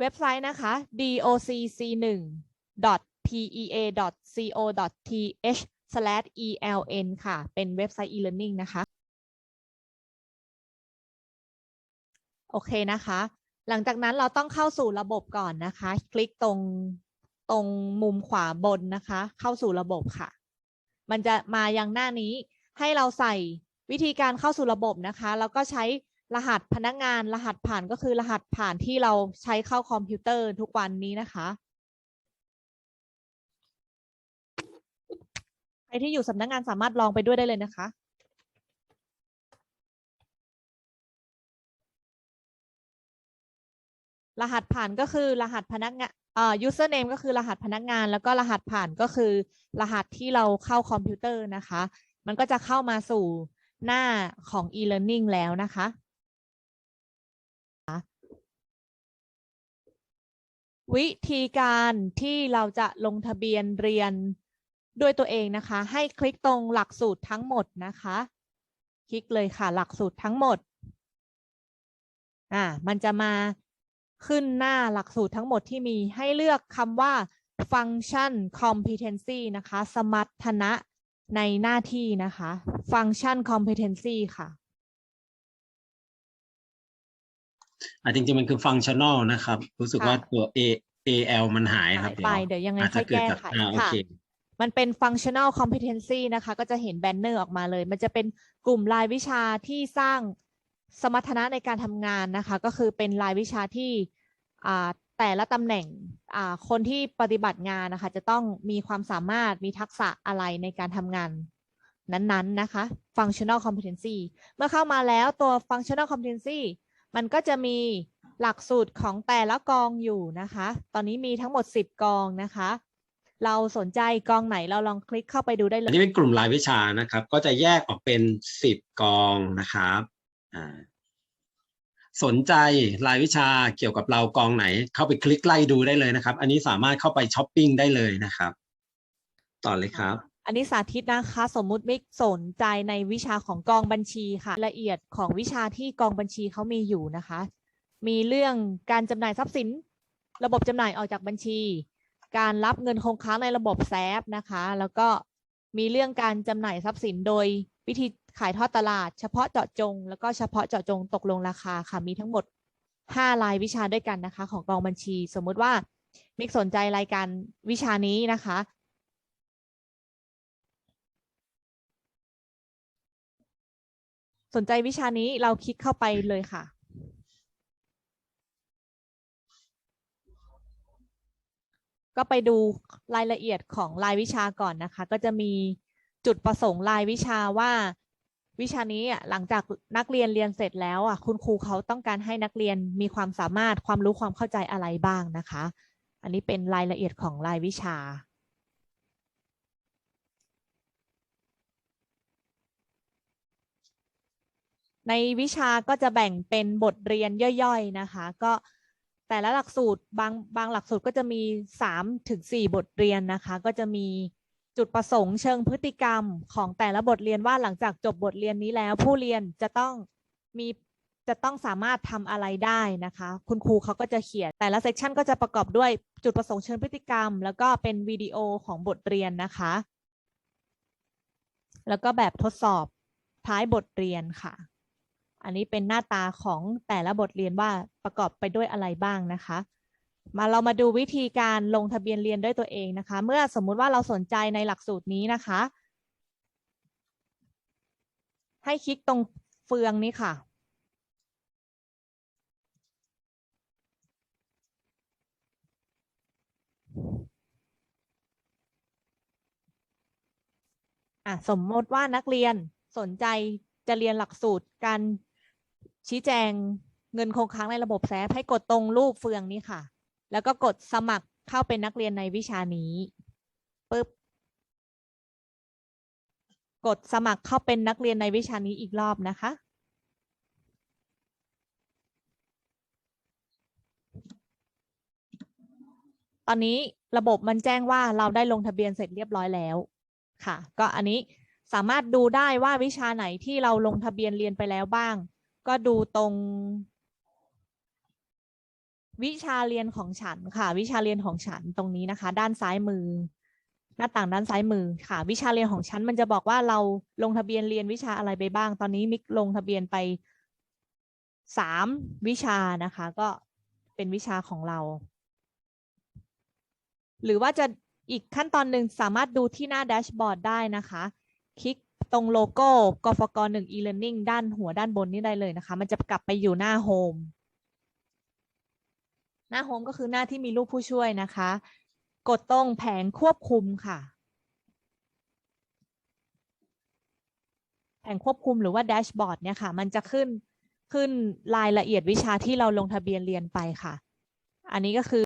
เว็บไซต์นะคะ docc1.pea.co.th/eln ค่ะ เป็นเว็บไซต์ e-learning นะคะ โอเคนะคะ หลังจากนั้นเราต้องเข้าสู่ระบบก่อนนะคะ คลิกตรงตรงมุมขวาบนนะคะ เข้าสู่ระบบค่ะ มันจะมายังหน้านี้ให้เราใส่วิธีการเข้าสู่ระบบนะคะ แล้วก็ใช้ รหัสพนักงานรหัสผ่านก็คือรหัสผ่านที่เราใช้เข้าคอมพิวเตอร์ทุกวันนี้นะคะใครที่อยู่สำนักงานสามารถลองไปด้วยได้เลยนะคะรหัสผ่านก็คือรหัสพนักงานเอ่อ username ก็คือรหัสพนักงาน แล้วก็รหัสผ่านก็คือ รหัสที่เราเข้าคอมพิวเตอร์นะคะ มันก็จะเข้ามาสู่หน้าของ e-learning แล้วนะคะ วิธีการที่เราจะลงทะเบียนเรียนด้วยตัวเองนะคะ ให้คลิกตรงหลักสูตรทั้งหมดนะคะ คลิกเลยค่ะหลักสูตรทั้งหมดอ่ามันจะมาขึ้นหน้าหลักสูตรทั้งหมดที่มีให้เลือกคำว่า function competency นะคะ สมรรถนะในหน้าที่นะคะ function competency ค่ะ อ่าจริงๆมันคือฟังชั่น a ลนะครับ รู้สึกค่ะว่าตัว A AL มันหายคหารับยไปเดี๋ยวยังไงอาจค่จะอยเกิดแก้จากไขอ่าโอค่ะเคมันเป็น functional competency นะคะ ก็จะเห็นแบนเนอร์ออกมาเลย มันจะเป็นกลุ่มรายวิชาที่สร้างสมรรถนะในการทำงานนะคะ ก็คือเป็นรายวิชาที่อ่าแต่ละตำแหน่งอ่าคนที่ปฏิบัติงานนะคะ จะต้องมีความสามารถมีทักษะอะไรในการทำงานนั้นๆนะคะ functional competency เมื่อเข้ามาแล้วตัว functional competency มันก็จะมีหลักสูตรของแต่ละกองอยู่นะคะ ตอนนี้มีทั้งหมด 10 กองนะคะ เราสนใจกองไหนเราลองคลิกเข้าไปดูได้เลย อันนี้เป็นกลุ่มรายวิชานะครับ ก็จะแยกออกเป็นสิบกองนะครับอ่าสนใจรายวิชาเกี่ยวกับเรากองไหน เข้าไปคลิกไล่ดูได้เลยนะครับ อันนี้สามารถเข้าไปช้อปปิ้งได้เลยนะครับ ต่อเลยครับ อันนี้สาธิตนะคะ สมมุติมิกสนใจในวิชาของกองบัญชีค่ะละเอียดของวิชาที่กองบัญชีเขามีอยู่นะคะ มีเรื่องการจำหน่ายทรัพย์สิน ระบบจำหน่ายออกจากบัญชี การรับเงินคงค้างในระบบแซฟนะคะ แล้วก็มีเรื่องการจำหน่ายทรัพย์สินโดยวิธีขายทอดตลาด เฉพาะเจาะจง แล้วก็เฉพาะเจาะจงตกลงราคาค่ะมีทั้งหมด 5 รายวิชาด้วยกันนะคะ ของกองบัญชี สมมุติว่ามิกสนใจรายการวิชานี้นะคะ สนใจวิชานี้เราคลิกเข้าไปเลยค่ะ ก็ไปดูรายละเอียดของรายวิชาก่อนนะคะ ก็จะมีจุดประสงค์รายวิชาว่า วิชานี้อะหลังจากนักเรียนเรียนเสร็จแล้วอะคุณครูเขาต้องการให้นักเรียนมีความสามารถความรู้ความเข้าใจอะไรบ้างนะคะ อันนี้เป็นรายละเอียดของรายวิชา ในวิชาก็จะแบ่งเป็นบทเรียนย่อยๆนะคะ ก็แต่ละหลักสูตรบางบางหลักสูตรก็จะมี3ถึง4บทเรียนนะคะ ก็จะมีจุดประสงค์เชิงพฤติกรรมของแต่ละบทเรียนว่าหลังจากจบบทเรียนนี้แล้ว ผู้เรียนจะต้องมีจะต้องสามารถทำอะไรได้นะคะ คุณครูเขาก็จะเขียนแต่ละเซกชันก็จะประกอบด้วยจุดประสงค์เชิงพฤติกรรม แล้วก็เป็นวิดีโอของบทเรียนนะคะ แล้วก็แบบทดสอบท้ายบทเรียนค่ะ อันนี้เป็นหน้าตาของแต่ละบทเรียนว่าประกอบไปด้วยอะไรบ้างนะคะ มาเรามาดูวิธีการลงทะเบียนเรียนด้วยตัวเองนะคะ เมื่อสมมุติว่าเราสนใจในหลักสูตรนี้นะคะ ให้คลิกตรงเฟืองนี้ค่ะอะสมมติว่านักเรียนสนใจจะเรียนหลักสูตรการ ชี้แจงเงินคงค้างในระบบแซฟให้กดตรงรูปเฟืองนี้ค่ะ แล้วก็กดสมัครเข้าเป็นนักเรียนในวิชานี้ปึ๊บกดสมัครเข้าเป็นนักเรียนในวิชานี้อีกรอบนะคะ ตอนนี้ระบบมันแจ้งว่าเราได้ลงทะเบียนเสร็จเรียบร้อยแล้วค่ะ ก็อันนี้สามารถดูได้ว่าวิชาไหนที่เราลงทะเบียนเรียนไปแล้วบ้าง ก็ดูตรง วิชาเรียนของฉันค่ะ วิชาเรียนของฉันตรงนี้นะคะ ด้านซ้ายมือ หน้าต่างด้านซ้ายมือค่ะ วิชาเรียนของฉันมันจะบอกว่าเราลงทะเบียนเรียนวิชาอะไรไปบ้าง ตอนนี้มิกลงทะเบียนไปสามวิชานะคะ ก็เป็นวิชาของเรา หรือว่าจะอีกขั้นตอนหนึ่งสามารถดูที่หน้าแดชบอร์ดได้นะคะ คลิก ตรงโลโก้กฟกหนึ่ง e-learning ด้านหัวด้านบนนี้ได้เลยนะคะ มันจะกลับไปอยู่หน้าโฮมหน้าโฮมก็คือหน้าที่มีรูปผู้ช่วยนะคะ กดตรงแผงควบคุมค่ะ แผงควบคุมหรือว่าแดชบอร์ดเนี่ยค่ะ มันจะขึ้นขึ้นรายละเอียดวิชาที่เราลงทะเบียนเรียนไปค่ะ อันนี้ก็คือ